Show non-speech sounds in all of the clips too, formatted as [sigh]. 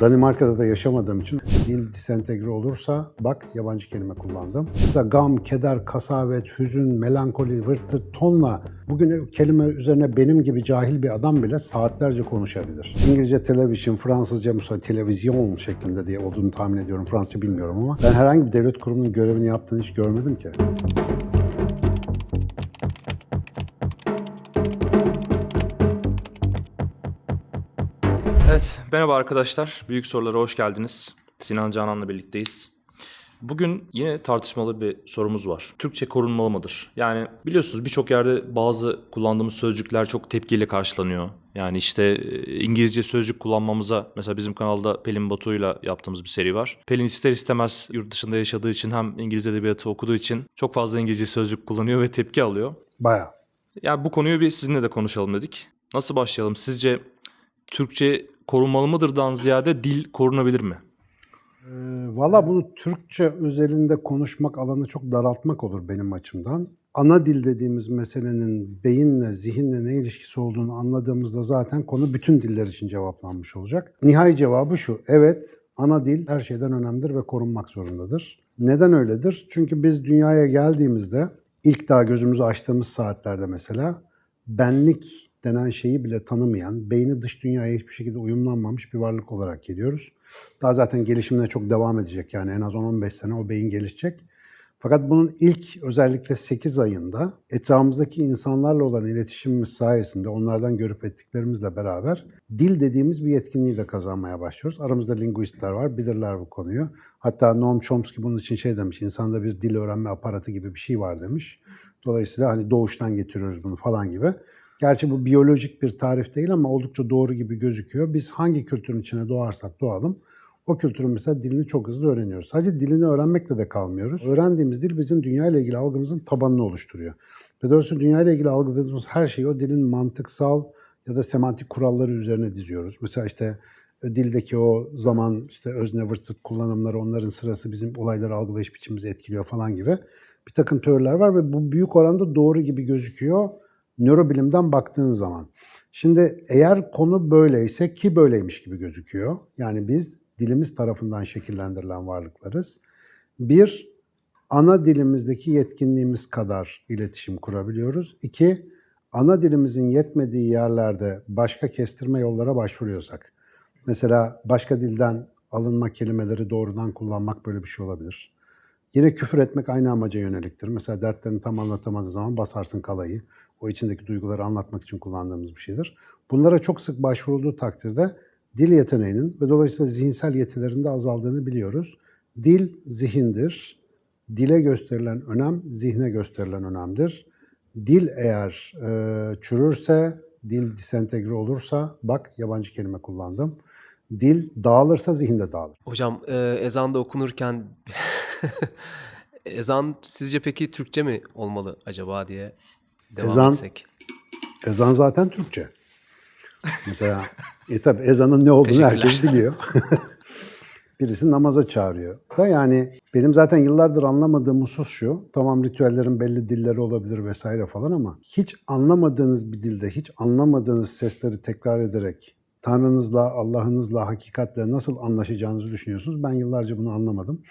Danimarka'da da yaşamadığım için dil disentegre olursa bak yabancı kelime kullandım. Mesela gam, keder, kasavet, hüzün, melankoli, vırtır, tonla bugün kelime üzerine benim gibi cahil bir adam bile saatlerce konuşabilir. İngilizce televizyon, Fransızca mesela televizyon şeklinde diye olduğunu tahmin ediyorum. Fransızca bilmiyorum ama ben herhangi bir devlet kurumunun görevini yaptığını hiç görmedim ki. Evet, merhaba arkadaşlar. Büyük sorulara hoş geldiniz. Sinan Canan'la birlikteyiz. Bugün yine tartışmalı bir sorumuz var. Türkçe korunmalı mıdır? Yani biliyorsunuz birçok yerde bazı kullandığımız sözcükler çok tepkiyle karşılanıyor. Yani işte e, İngilizce sözcük kullanmamıza mesela bizim kanalda Pelin Batu'yla yaptığımız bir seri var. Pelin ister istemez yurt dışında yaşadığı için hem İngiliz edebiyatı okuduğu için çok fazla İngilizce sözcük kullanıyor ve tepki alıyor. Bayağı. Yani bu konuyu bir sizinle de konuşalım dedik. Nasıl başlayalım? Sizce Türkçe korunmalı mıdırdan ziyade dil korunabilir mi? Ee, Valla bunu Türkçe özelinde konuşmak alanı çok daraltmak olur benim açımdan. Ana dil dediğimiz meselenin beyinle, zihinle ne ilişkisi olduğunu anladığımızda zaten konu bütün diller için cevaplanmış olacak. Nihai cevabı şu, evet ana dil her şeyden önemlidir ve korunmak zorundadır. Neden öyledir? Çünkü biz dünyaya geldiğimizde ilk daha gözümüzü açtığımız saatlerde mesela benlik denen şeyi bile tanımayan, beyni dış dünyaya hiçbir şekilde uyumlanmamış bir varlık olarak geliyoruz. Daha zaten gelişimine çok devam edecek yani en az 10-15 sene o beyin gelişecek. Fakat bunun ilk özellikle 8 ayında etrafımızdaki insanlarla olan iletişimimiz sayesinde onlardan görüp ettiklerimizle beraber dil dediğimiz bir yetkinliği de kazanmaya başlıyoruz. Aramızda linguistler var, bilirler bu konuyu. Hatta Noam Chomsky bunun için şey demiş, insanda bir dil öğrenme aparatı gibi bir şey var demiş. Dolayısıyla hani doğuştan getiriyoruz bunu falan gibi. Gerçi bu biyolojik bir tarif değil ama oldukça doğru gibi gözüküyor. Biz hangi kültürün içine doğarsak doğalım, o kültürün mesela dilini çok hızlı öğreniyoruz. Sadece dilini öğrenmekle de kalmıyoruz. Öğrendiğimiz dil bizim dünya ile ilgili algımızın tabanını oluşturuyor. Ve doğrusu dünya ile ilgili algıladığımız her şeyi o dilin mantıksal ya da semantik kuralları üzerine diziyoruz. Mesela işte e, dildeki o zaman işte özne vırt zırt kullanımları onların sırası bizim olayları algılayış biçimimizi etkiliyor falan gibi bir takım teoriler var ve bu büyük oranda doğru gibi gözüküyor nörobilimden baktığın zaman. Şimdi eğer konu böyleyse ki böyleymiş gibi gözüküyor. Yani biz dilimiz tarafından şekillendirilen varlıklarız. Bir, ana dilimizdeki yetkinliğimiz kadar iletişim kurabiliyoruz. İki, ana dilimizin yetmediği yerlerde başka kestirme yollara başvuruyorsak. Mesela başka dilden alınma kelimeleri doğrudan kullanmak böyle bir şey olabilir. Yine küfür etmek aynı amaca yöneliktir. Mesela dertlerini tam anlatamadığı zaman basarsın kalayı. O içindeki duyguları anlatmak için kullandığımız bir şeydir. Bunlara çok sık başvurulduğu takdirde dil yeteneğinin ve dolayısıyla zihinsel yetilerinde azaldığını biliyoruz. Dil zihindir. Dile gösterilen önem zihne gösterilen önemdir. Dil eğer e, çürürse, dil disentegre olursa, bak yabancı kelime kullandım. Dil dağılırsa zihin de dağılır. Hocam e, ezan da okunurken [laughs] ezan sizce peki Türkçe mi olmalı acaba diye devam Ezan- etsek. Ezan zaten Türkçe. Mesela [laughs] e tabi ezanın ne olduğunu herkes biliyor. [laughs] Birisi namaza çağırıyor. Da yani benim zaten yıllardır anlamadığım husus şu. Tamam ritüellerin belli dilleri olabilir vesaire falan ama hiç anlamadığınız bir dilde, hiç anlamadığınız sesleri tekrar ederek Tanrınızla, Allah'ınızla, hakikatle nasıl anlaşacağınızı düşünüyorsunuz. Ben yıllarca bunu anlamadım.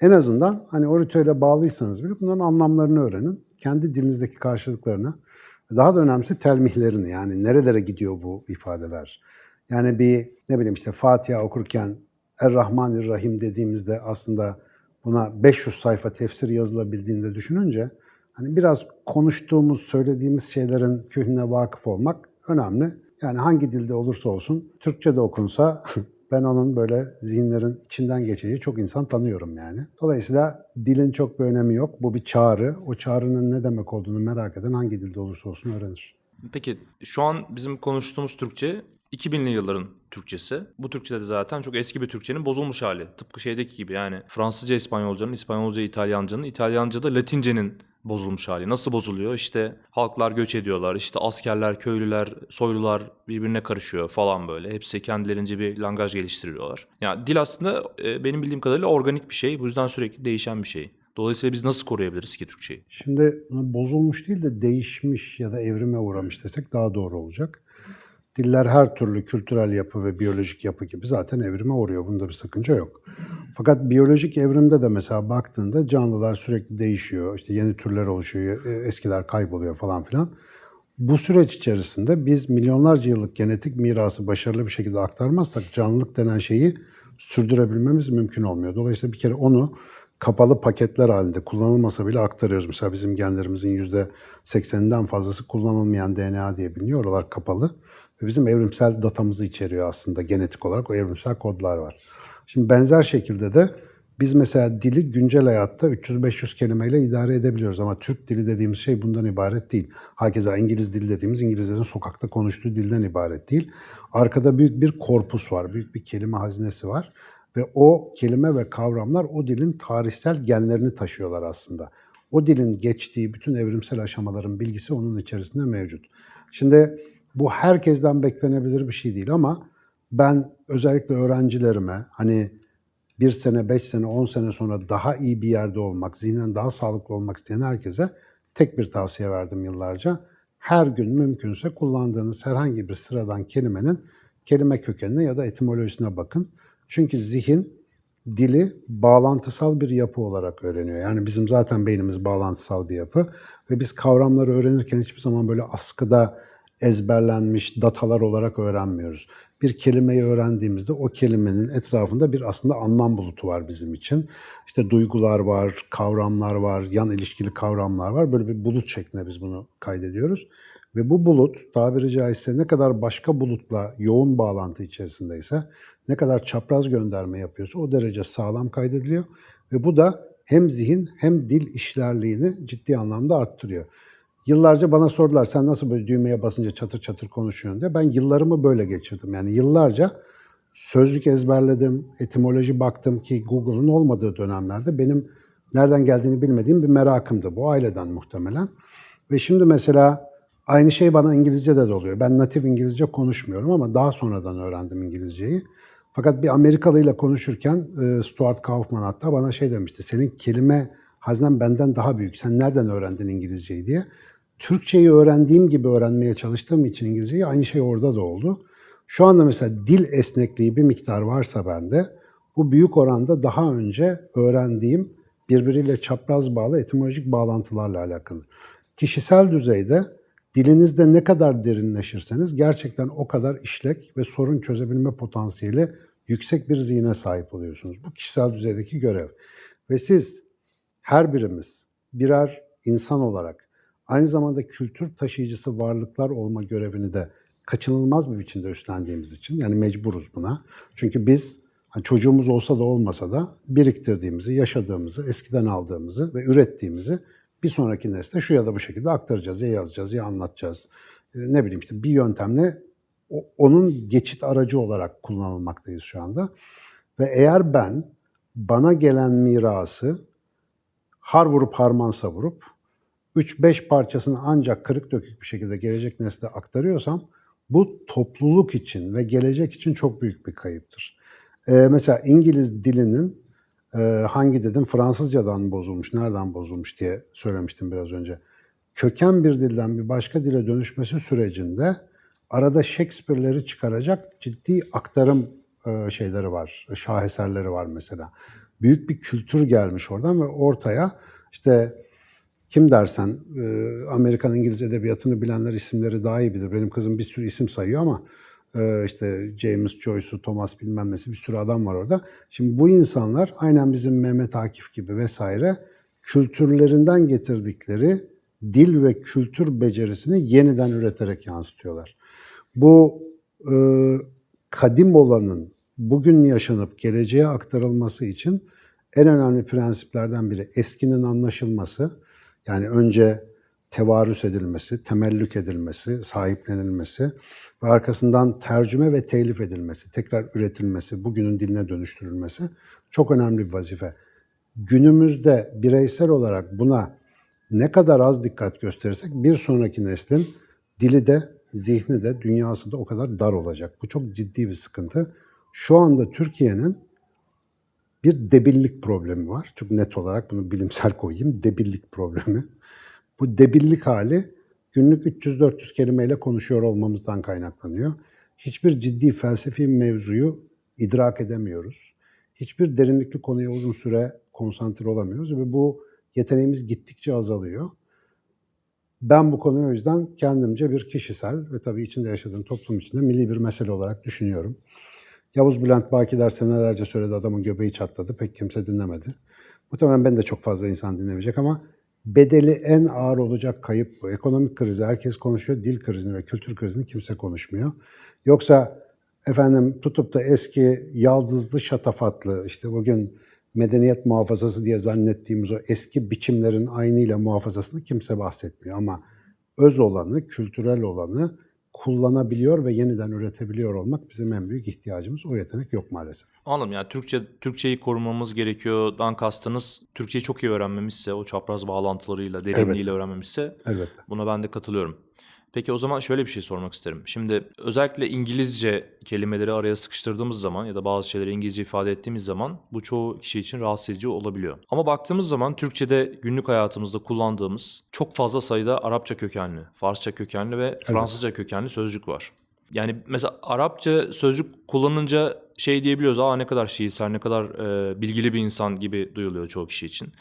En azından hani o ritüele bağlıysanız bile bunların anlamlarını öğrenin. Kendi dilinizdeki karşılıklarını. Daha da önemlisi telmihlerini yani nerelere gidiyor bu ifadeler. Yani bir ne bileyim işte Fatiha okurken Er-Rahmanir-Rahim dediğimizde aslında buna 500 sayfa tefsir yazılabildiğinde düşününce hani biraz konuştuğumuz, söylediğimiz şeylerin köküne vakıf olmak önemli. Yani hangi dilde olursa olsun, Türkçe de okunsa [laughs] ben onun böyle zihinlerin içinden geçeceği çok insan tanıyorum yani. Dolayısıyla dilin çok bir önemi yok. Bu bir çağrı. O çağrının ne demek olduğunu merak eden hangi dilde olursa olsun öğrenir. Peki şu an bizim konuştuğumuz Türkçe 2000'li yılların Türkçesi. Bu Türkçe de zaten çok eski bir Türkçenin bozulmuş hali. Tıpkı şeydeki gibi yani Fransızca İspanyolcanın, İspanyolca İtalyancanın, İtalyanca'da Latince'nin bozulmuş hali. Nasıl bozuluyor? İşte halklar göç ediyorlar, işte askerler, köylüler, soylular birbirine karışıyor falan böyle. Hepsi kendilerince bir langaj geliştiriyorlar. Yani dil aslında e, benim bildiğim kadarıyla organik bir şey. Bu yüzden sürekli değişen bir şey. Dolayısıyla biz nasıl koruyabiliriz ki Türkçeyi? Şimdi bozulmuş değil de değişmiş ya da evrime uğramış desek daha doğru olacak. Diller her türlü kültürel yapı ve biyolojik yapı gibi zaten evrime uğruyor. Bunda bir sakınca yok. Fakat biyolojik evrimde de mesela baktığında canlılar sürekli değişiyor. İşte yeni türler oluşuyor, e, eskiler kayboluyor falan filan. Bu süreç içerisinde biz milyonlarca yıllık genetik mirası başarılı bir şekilde aktarmazsak canlılık denen şeyi sürdürebilmemiz mümkün olmuyor. Dolayısıyla bir kere onu kapalı paketler halinde kullanılmasa bile aktarıyoruz. Mesela bizim genlerimizin %80'inden fazlası kullanılmayan DNA diye biliniyor. Oralar kapalı. Bizim evrimsel datamızı içeriyor aslında genetik olarak. O evrimsel kodlar var. Şimdi benzer şekilde de biz mesela dili güncel hayatta 300-500 kelimeyle idare edebiliyoruz ama Türk dili dediğimiz şey bundan ibaret değil. Hakeza İngiliz dili dediğimiz İngilizlerin sokakta konuştuğu dilden ibaret değil. Arkada büyük bir korpus var, büyük bir kelime hazinesi var ve o kelime ve kavramlar o dilin tarihsel genlerini taşıyorlar aslında. O dilin geçtiği bütün evrimsel aşamaların bilgisi onun içerisinde mevcut. Şimdi bu herkesten beklenebilir bir şey değil ama ben özellikle öğrencilerime hani bir sene, beş sene, on sene sonra daha iyi bir yerde olmak, zihnen daha sağlıklı olmak isteyen herkese tek bir tavsiye verdim yıllarca. Her gün mümkünse kullandığınız herhangi bir sıradan kelimenin kelime kökenine ya da etimolojisine bakın. Çünkü zihin dili bağlantısal bir yapı olarak öğreniyor. Yani bizim zaten beynimiz bağlantısal bir yapı ve biz kavramları öğrenirken hiçbir zaman böyle askıda ezberlenmiş datalar olarak öğrenmiyoruz. Bir kelimeyi öğrendiğimizde o kelimenin etrafında bir aslında anlam bulutu var bizim için. İşte duygular var, kavramlar var, yan ilişkili kavramlar var. Böyle bir bulut şeklinde biz bunu kaydediyoruz. Ve bu bulut tabiri caizse ne kadar başka bulutla yoğun bağlantı içerisindeyse, ne kadar çapraz gönderme yapıyorsa o derece sağlam kaydediliyor. Ve bu da hem zihin hem dil işlerliğini ciddi anlamda arttırıyor. Yıllarca bana sordular sen nasıl böyle düğmeye basınca çatır çatır konuşuyorsun diye. Ben yıllarımı böyle geçirdim. Yani yıllarca sözlük ezberledim, etimoloji baktım ki Google'ın olmadığı dönemlerde benim nereden geldiğini bilmediğim bir merakımdı. Bu aileden muhtemelen. Ve şimdi mesela aynı şey bana İngilizce'de de oluyor. Ben natif İngilizce konuşmuyorum ama daha sonradan öğrendim İngilizceyi. Fakat bir Amerikalı ile konuşurken e, Stuart Kaufman hatta bana şey demişti. Senin kelime haznen benden daha büyük. Sen nereden öğrendin İngilizceyi diye. Türkçeyi öğrendiğim gibi öğrenmeye çalıştığım için İngilizceyi aynı şey orada da oldu. Şu anda mesela dil esnekliği bir miktar varsa bende bu büyük oranda daha önce öğrendiğim birbiriyle çapraz bağlı etimolojik bağlantılarla alakalı. Kişisel düzeyde dilinizde ne kadar derinleşirseniz gerçekten o kadar işlek ve sorun çözebilme potansiyeli yüksek bir zihne sahip oluyorsunuz. Bu kişisel düzeydeki görev. Ve siz her birimiz birer insan olarak aynı zamanda kültür taşıyıcısı varlıklar olma görevini de kaçınılmaz bir biçimde üstlendiğimiz için yani mecburuz buna. Çünkü biz hani çocuğumuz olsa da olmasa da biriktirdiğimizi, yaşadığımızı, eskiden aldığımızı ve ürettiğimizi bir sonraki nesle şu ya da bu şekilde aktaracağız, ya yazacağız, ya anlatacağız. Ee, Ne bileyim işte bir yöntemle onun geçit aracı olarak kullanılmaktayız şu anda. Ve eğer ben bana gelen mirası har vurup harman savurup 3-5 parçasını ancak kırık dökük bir şekilde gelecek nesle aktarıyorsam bu topluluk için ve gelecek için çok büyük bir kayıptır. Ee, mesela İngiliz dilinin e, hangi dedim Fransızcadan bozulmuş, nereden bozulmuş diye söylemiştim biraz önce. Köken bir dilden bir başka dile dönüşmesi sürecinde arada Shakespeare'leri çıkaracak ciddi aktarım e, şeyleri var, şaheserleri var mesela. Büyük bir kültür gelmiş oradan ve ortaya işte kim dersen e, Amerikan İngiliz edebiyatını bilenler isimleri daha iyi bilir. Benim kızım bir sürü isim sayıyor ama e, işte James Joyce'u, Thomas bilmem nesi bir sürü adam var orada. Şimdi bu insanlar aynen bizim Mehmet Akif gibi vesaire kültürlerinden getirdikleri dil ve kültür becerisini yeniden üreterek yansıtıyorlar. Bu e, kadim olanın bugün yaşanıp geleceğe aktarılması için en önemli prensiplerden biri eskinin anlaşılması. Yani önce tevarüs edilmesi, temellük edilmesi, sahiplenilmesi ve arkasından tercüme ve telif edilmesi, tekrar üretilmesi, bugünün diline dönüştürülmesi çok önemli bir vazife. Günümüzde bireysel olarak buna ne kadar az dikkat gösterirsek bir sonraki neslin dili de, zihni de, dünyası da o kadar dar olacak. Bu çok ciddi bir sıkıntı. Şu anda Türkiye'nin bir debillik problemi var. Çok net olarak bunu bilimsel koyayım. Debillik problemi. Bu debillik hali günlük 300-400 kelimeyle konuşuyor olmamızdan kaynaklanıyor. hiçbir ciddi felsefi mevzuyu idrak edemiyoruz. Hiçbir derinlikli konuya uzun süre konsantre olamıyoruz ve bu yeteneğimiz gittikçe azalıyor. Ben bu konuyu o yüzden kendimce bir kişisel ve tabii içinde yaşadığım toplum içinde milli bir mesele olarak düşünüyorum. Yavuz Bülent Bakiler senelerce söyledi adamın göbeği çatladı. Pek kimse dinlemedi. Muhtemelen ben de çok fazla insan dinlemeyecek ama bedeli en ağır olacak kayıp bu. Ekonomik krizi herkes konuşuyor. Dil krizini ve kültür krizini kimse konuşmuyor. Yoksa efendim tutup da eski yaldızlı şatafatlı işte bugün medeniyet muhafazası diye zannettiğimiz o eski biçimlerin aynıyla muhafazasını kimse bahsetmiyor. Ama öz olanı, kültürel olanı kullanabiliyor ve yeniden üretebiliyor olmak bizim en büyük ihtiyacımız. O yetenek yok maalesef. Anladım yani Türkçe Türkçeyi korumamız gerekiyor. Dan kastınız Türkçeyi çok iyi öğrenmemizse, o çapraz bağlantılarıyla, derinliğiyle öğrenmemizse Evet. buna ben de katılıyorum. Peki o zaman şöyle bir şey sormak isterim. Şimdi özellikle İngilizce kelimeleri araya sıkıştırdığımız zaman ya da bazı şeyleri İngilizce ifade ettiğimiz zaman bu çoğu kişi için rahatsız edici olabiliyor. Ama baktığımız zaman Türkçe'de günlük hayatımızda kullandığımız çok fazla sayıda Arapça kökenli, Farsça kökenli ve Fransızca kökenli sözcük var. Yani mesela Arapça sözcük kullanınca şey diyebiliyoruz. Aa ne kadar şiirsel, ne kadar e, bilgili bir insan gibi duyuluyor çoğu kişi için.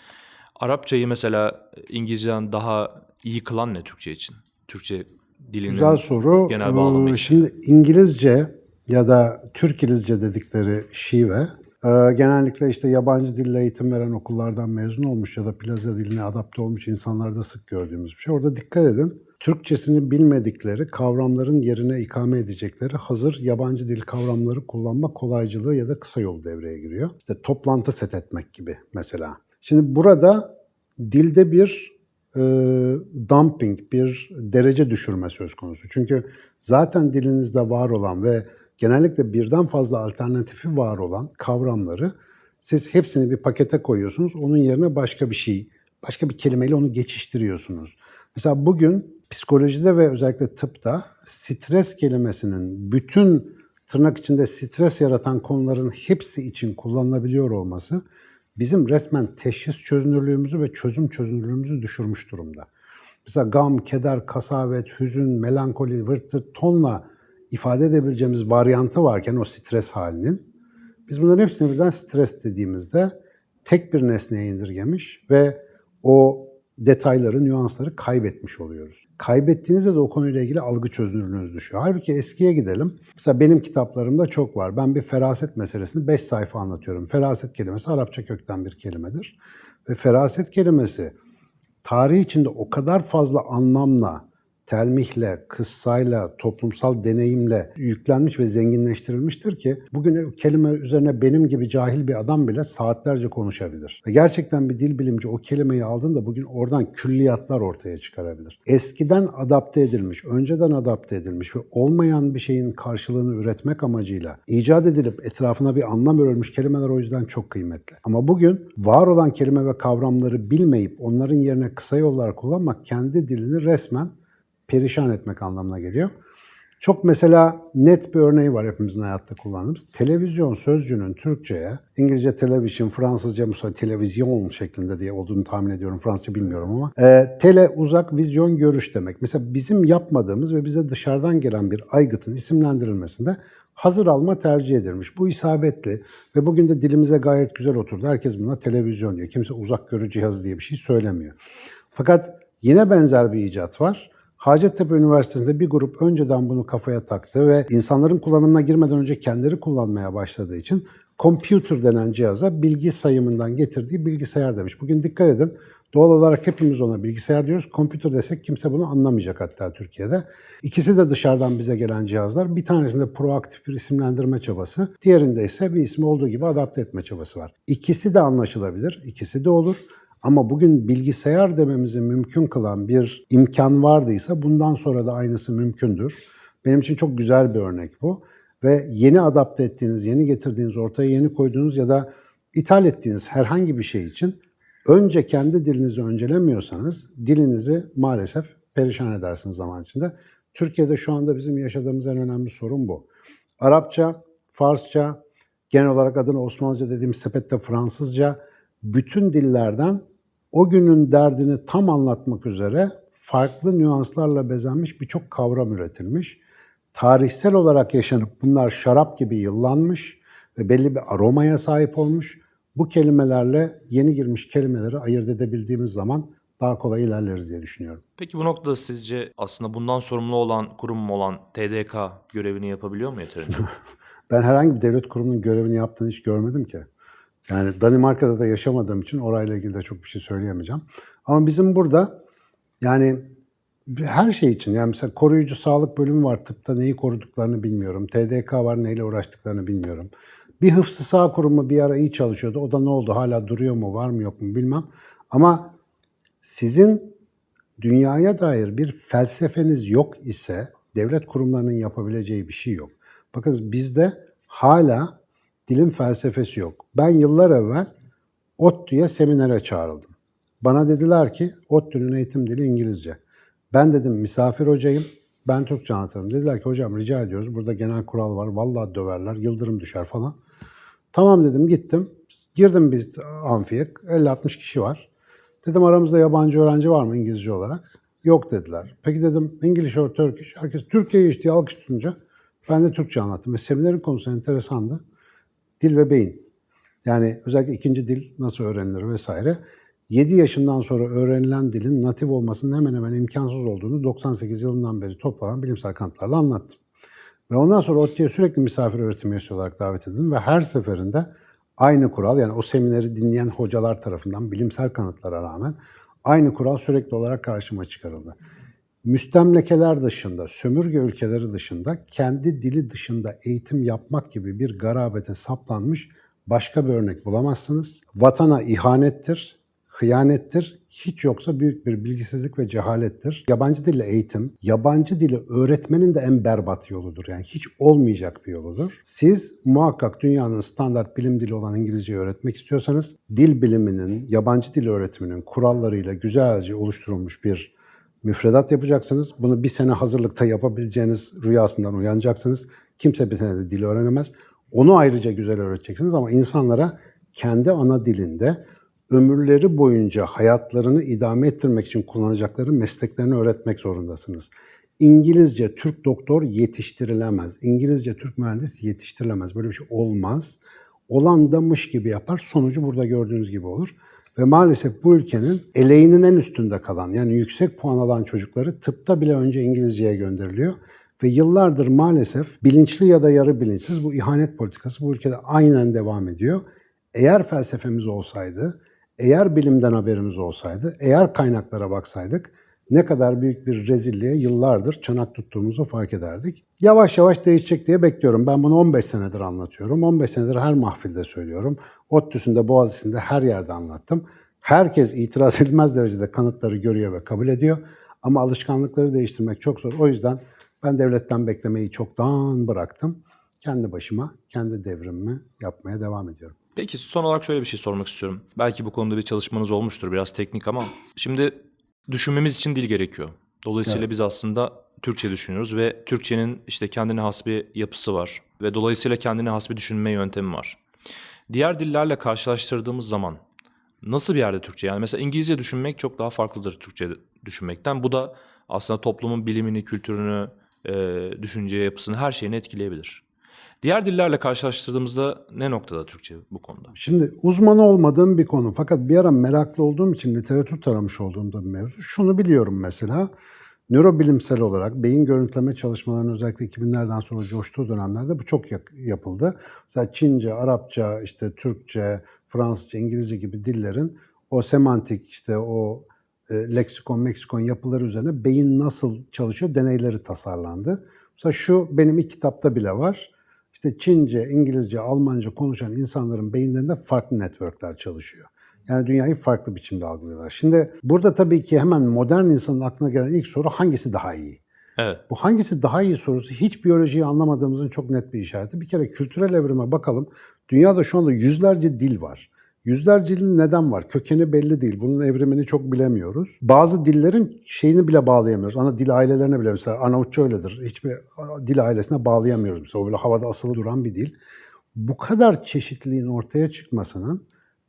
Arapçayı mesela İngilizceden daha iyi kılan ne Türkçe için? Türkçe dilinin Güzel soru. genel bağlamı Ee, için. Şimdi İngilizce ya da Türkilizce dedikleri şive e, genellikle işte yabancı dille eğitim veren okullardan mezun olmuş ya da plaza diline adapte olmuş insanlarda sık gördüğümüz bir şey. Orada dikkat edin. Türkçesini bilmedikleri, kavramların yerine ikame edecekleri hazır yabancı dil kavramları kullanma kolaycılığı ya da kısa yol devreye giriyor. İşte toplantı set etmek gibi mesela. Şimdi burada dilde bir dumping, bir derece düşürme söz konusu. Çünkü zaten dilinizde var olan ve genellikle birden fazla alternatifi var olan kavramları siz hepsini bir pakete koyuyorsunuz. Onun yerine başka bir şey, başka bir kelimeyle onu geçiştiriyorsunuz. Mesela bugün psikolojide ve özellikle tıpta stres kelimesinin bütün tırnak içinde stres yaratan konuların hepsi için kullanılabiliyor olması bizim resmen teşhis çözünürlüğümüzü ve çözüm çözünürlüğümüzü düşürmüş durumda. Mesela gam, keder, kasavet, hüzün, melankoli, vırt tırt tonla ifade edebileceğimiz varyantı varken o stres halinin biz bunların hepsini birden stres dediğimizde tek bir nesneye indirgemiş ve o detayları, nüansları kaybetmiş oluyoruz. Kaybettiğinizde de o konuyla ilgili algı çözünürlüğünüz düşüyor. Halbuki eskiye gidelim. Mesela benim kitaplarımda çok var. Ben bir feraset meselesini 5 sayfa anlatıyorum. Feraset kelimesi Arapça kökten bir kelimedir. Ve feraset kelimesi tarih içinde o kadar fazla anlamla, telmihle, kıssayla, toplumsal deneyimle yüklenmiş ve zenginleştirilmiştir ki bugün kelime üzerine benim gibi cahil bir adam bile saatlerce konuşabilir. Ve gerçekten bir dil bilimci o kelimeyi aldığında bugün oradan külliyatlar ortaya çıkarabilir. Eskiden adapte edilmiş, önceden adapte edilmiş ve olmayan bir şeyin karşılığını üretmek amacıyla icat edilip etrafına bir anlam örülmüş kelimeler o yüzden çok kıymetli. Ama bugün var olan kelime ve kavramları bilmeyip onların yerine kısa yollar kullanmak kendi dilini resmen perişan etmek anlamına geliyor. Çok mesela net bir örneği var hepimizin hayatta kullandığımız. Televizyon sözcüğünün Türkçe'ye, İngilizce television, Fransızca musa televizyon şeklinde diye olduğunu tahmin ediyorum. Fransızca bilmiyorum ama. E, tele, uzak, vizyon, görüş demek. Mesela bizim yapmadığımız ve bize dışarıdan gelen bir aygıtın isimlendirilmesinde hazır alma tercih edilmiş. Bu isabetli ve bugün de dilimize gayet güzel oturdu. Herkes buna televizyon diyor. Kimse uzak görü cihazı diye bir şey söylemiyor. Fakat yine benzer bir icat var. Hacettepe Üniversitesi'nde bir grup önceden bunu kafaya taktı ve insanların kullanımına girmeden önce kendileri kullanmaya başladığı için computer denen cihaza bilgi sayımından getirdiği bilgisayar demiş. Bugün dikkat edin doğal olarak hepimiz ona bilgisayar diyoruz. Computer desek kimse bunu anlamayacak hatta Türkiye'de. İkisi de dışarıdan bize gelen cihazlar. Bir tanesinde proaktif bir isimlendirme çabası, diğerinde ise bir ismi olduğu gibi adapte etme çabası var. İkisi de anlaşılabilir, ikisi de olur. Ama bugün bilgisayar dememizi mümkün kılan bir imkan vardıysa bundan sonra da aynısı mümkündür. Benim için çok güzel bir örnek bu. Ve yeni adapte ettiğiniz, yeni getirdiğiniz, ortaya yeni koyduğunuz ya da ithal ettiğiniz herhangi bir şey için önce kendi dilinizi öncelemiyorsanız dilinizi maalesef perişan edersiniz zaman içinde. Türkiye'de şu anda bizim yaşadığımız en önemli sorun bu. Arapça, Farsça, genel olarak adını Osmanlıca dediğimiz sepette Fransızca, bütün dillerden o günün derdini tam anlatmak üzere farklı nüanslarla bezenmiş birçok kavram üretilmiş. tarihsel olarak yaşanıp bunlar şarap gibi yıllanmış ve belli bir aromaya sahip olmuş. Bu kelimelerle yeni girmiş kelimeleri ayırt edebildiğimiz zaman daha kolay ilerleriz diye düşünüyorum. Peki bu noktada sizce aslında bundan sorumlu olan kurum olan TDK görevini yapabiliyor mu yeterince? [laughs] Ben herhangi bir devlet kurumunun görevini yaptığını hiç görmedim ki. Yani Danimarka'da da yaşamadığım için orayla ilgili de çok bir şey söyleyemeyeceğim. Ama bizim burada yani her şey için yani mesela koruyucu sağlık bölümü var tıpta neyi koruduklarını bilmiyorum. TDK var neyle uğraştıklarını bilmiyorum. Bir hıfzı sağ kurumu bir ara iyi çalışıyordu. O da ne oldu? Hala duruyor mu? Var mı yok mu bilmem. Ama sizin dünyaya dair bir felsefeniz yok ise devlet kurumlarının yapabileceği bir şey yok. Bakın bizde hala dilin felsefesi yok. Ben yıllar evvel ODTÜ'ye seminere çağrıldım. Bana dediler ki ODTÜ'nün eğitim dili İngilizce. Ben dedim misafir hocayım, ben Türkçe anlatırım. Dediler ki hocam rica ediyoruz burada genel kural var, vallahi döverler, yıldırım düşer falan. Tamam dedim gittim. Girdim biz amfiye, 50-60 kişi var. Dedim aramızda yabancı öğrenci var mı İngilizce olarak? Yok dediler. Peki dedim English or Turkish? Herkes Türkiye'yi işte alkış tutunca ben de Türkçe anlattım. Ve seminerin konusu enteresandı. Dil ve beyin. Yani özellikle ikinci dil nasıl öğrenilir vesaire. 7 yaşından sonra öğrenilen dilin natif olmasının hemen hemen imkansız olduğunu 98 yılından beri toplanan bilimsel kanıtlarla anlattım. Ve ondan sonra ODTÜ'ye sürekli misafir öğretim üyesi olarak davet edildim ve her seferinde aynı kural yani o semineri dinleyen hocalar tarafından bilimsel kanıtlara rağmen aynı kural sürekli olarak karşıma çıkarıldı. Müstemlekeler dışında, sömürge ülkeleri dışında kendi dili dışında eğitim yapmak gibi bir garabete saplanmış başka bir örnek bulamazsınız. Vatana ihanettir, hıyanettir, hiç yoksa büyük bir bilgisizlik ve cehalettir. Yabancı dille eğitim, yabancı dili öğretmenin de en berbat yoludur. Yani hiç olmayacak bir yoludur. Siz muhakkak dünyanın standart bilim dili olan İngilizceyi öğretmek istiyorsanız, dil biliminin, yabancı dil öğretiminin kurallarıyla güzelce oluşturulmuş bir müfredat yapacaksınız. Bunu bir sene hazırlıkta yapabileceğiniz rüyasından uyanacaksınız. Kimse bir senede dil öğrenemez. Onu ayrıca güzel öğreteceksiniz ama insanlara kendi ana dilinde ömürleri boyunca hayatlarını idame ettirmek için kullanacakları mesleklerini öğretmek zorundasınız. İngilizce Türk doktor yetiştirilemez. İngilizce Türk mühendis yetiştirilemez. Böyle bir şey olmaz. Olan damış gibi yapar. Sonucu burada gördüğünüz gibi olur. Ve maalesef bu ülkenin eleğinin en üstünde kalan yani yüksek puan alan çocukları tıpta bile önce İngilizceye gönderiliyor. Ve yıllardır maalesef bilinçli ya da yarı bilinçsiz bu ihanet politikası bu ülkede aynen devam ediyor. Eğer felsefemiz olsaydı, eğer bilimden haberimiz olsaydı, eğer kaynaklara baksaydık ne kadar büyük bir rezilliğe yıllardır çanak tuttuğumuzu fark ederdik. Yavaş yavaş değişecek diye bekliyorum. Ben bunu 15 senedir anlatıyorum. 15 senedir her mahfilde söylüyorum. ODTÜ'sünde, Boğaziçi'nde her yerde anlattım. Herkes itiraz [laughs] edilmez derecede kanıtları görüyor ve kabul ediyor. Ama alışkanlıkları değiştirmek çok zor. O yüzden ben devletten beklemeyi çoktan bıraktım. Kendi başıma, kendi devrimimi yapmaya devam ediyorum. Peki son olarak şöyle bir şey sormak istiyorum. Belki bu konuda bir çalışmanız olmuştur biraz teknik ama şimdi düşünmemiz için dil gerekiyor. Dolayısıyla biz aslında Türkçe düşünüyoruz ve Türkçenin işte kendine has bir yapısı var ve dolayısıyla kendine has bir düşünme yöntemi var. Diğer dillerle karşılaştırdığımız zaman nasıl bir yerde Türkçe? Yani mesela İngilizce düşünmek çok daha farklıdır Türkçe düşünmekten. Bu da aslında toplumun bilimini, kültürünü, düşünce yapısını, her şeyini etkileyebilir. Diğer dillerle karşılaştırdığımızda ne noktada Türkçe bu konuda? Şimdi uzmanı olmadığım bir konu fakat bir ara meraklı olduğum için literatür taramış olduğumda bir mevzu. Şunu biliyorum mesela, nörobilimsel olarak beyin görüntüleme çalışmalarının özellikle 2000'lerden sonra coştuğu dönemlerde bu çok yapıldı. Mesela Çince, Arapça, işte Türkçe, Fransızca, İngilizce gibi dillerin o semantik işte o e, leksikon, meksikon yapıları üzerine beyin nasıl çalışıyor deneyleri tasarlandı. Mesela şu benim ilk kitapta bile var. İşte Çince, İngilizce, Almanca konuşan insanların beyinlerinde farklı networkler çalışıyor. Yani dünyayı farklı biçimde algılıyorlar. Şimdi burada tabii ki hemen modern insanın aklına gelen ilk soru hangisi daha iyi? Evet. Bu hangisi daha iyi sorusu hiç biyolojiyi anlamadığımızın çok net bir işareti. Bir kere kültürel evrime bakalım. Dünyada şu anda yüzlerce dil var. Yüzlerce dilin neden var? Kökeni belli değil. Bunun evrimini çok bilemiyoruz. Bazı dillerin şeyini bile bağlayamıyoruz. Ana dil ailelerine bile mesela Arnavutça öyledir. Hiçbir dil ailesine bağlayamıyoruz. Mesela o böyle havada asılı duran bir dil. Bu kadar çeşitliliğin ortaya çıkmasının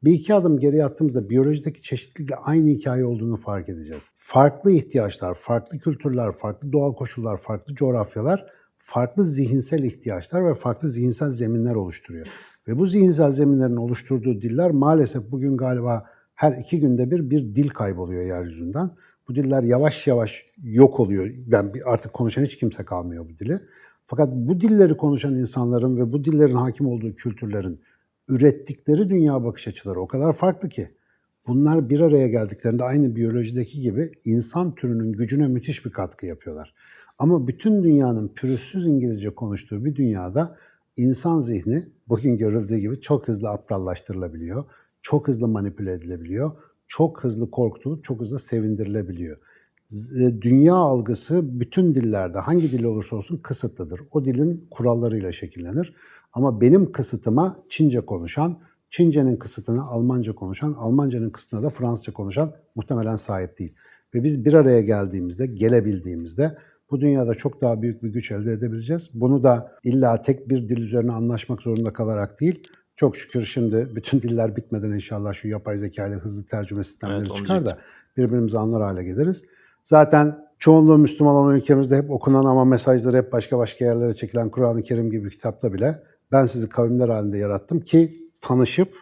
bir iki adım geriye attığımızda biyolojideki çeşitlilikle aynı hikaye olduğunu fark edeceğiz. Farklı ihtiyaçlar, farklı kültürler, farklı doğal koşullar, farklı coğrafyalar farklı zihinsel ihtiyaçlar ve farklı zihinsel zeminler oluşturuyor. Ve bu zihinsel zeminlerin oluşturduğu diller maalesef bugün galiba her iki günde bir bir dil kayboluyor yeryüzünden. Bu diller yavaş yavaş yok oluyor. Bir- artık konuşan hiç kimse kalmıyor bu dili. Fakat bu dilleri konuşan insanların ve bu dillerin hakim olduğu kültürlerin ürettikleri dünya bakış açıları o kadar farklı ki bunlar bir araya geldiklerinde aynı biyolojideki gibi insan türünün gücüne müthiş bir katkı yapıyorlar. Ama bütün dünyanın pürüzsüz İngilizce konuştuğu bir dünyada insan zihni bugün görüldüğü gibi çok hızlı aptallaştırılabiliyor, çok hızlı manipüle edilebiliyor, çok hızlı korkutulup çok hızlı sevindirilebiliyor. Z- Dünya algısı bütün dillerde hangi dil olursa olsun kısıtlıdır. O dilin kurallarıyla şekillenir. Ama benim kısıtıma Çince konuşan, Çince'nin kısıtına Almanca konuşan, Almanca'nın kısıtına da Fransızca konuşan muhtemelen sahip değil. Ve biz bir araya geldiğimizde, gelebildiğimizde bu dünyada çok daha büyük bir güç elde edebileceğiz. Bunu da illa tek bir dil üzerine anlaşmak zorunda kalarak değil, çok şükür şimdi bütün diller bitmeden inşallah şu yapay zeka ile hızlı tercüme sistemleri Evet, çıkar da birbirimizi anlar hale geliriz. Zaten çoğunluğu Müslüman olan ülkemizde hep okunan ama mesajları hep başka başka yerlere çekilen Kur'an-ı Kerim gibi bir kitapta bile ben sizi kavimler halinde yarattım ki tanışıp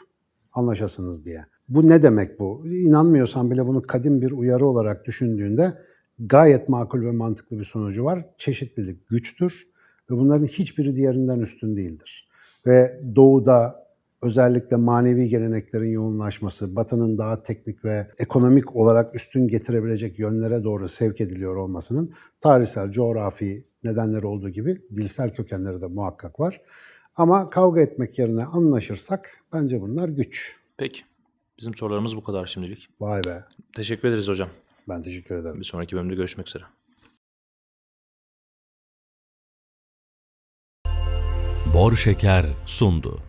anlaşasınız diye. Bu ne demek bu? İnanmıyorsan bile bunu kadim bir uyarı olarak düşündüğünde gayet makul ve mantıklı bir sonucu var. Çeşitlilik güçtür ve bunların hiçbiri diğerinden üstün değildir. Ve doğuda özellikle manevi geleneklerin yoğunlaşması, Batı'nın daha teknik ve ekonomik olarak üstün getirebilecek yönlere doğru sevk ediliyor olmasının tarihsel, coğrafi nedenleri olduğu gibi dilsel kökenleri de muhakkak var. Ama kavga etmek yerine anlaşırsak bence bunlar güç. Peki. Bizim sorularımız bu kadar şimdilik. Vay be. Teşekkür ederiz hocam. Ben teşekkür ederim. Bir sonraki bölümde görüşmek üzere. Bor Şeker sundu.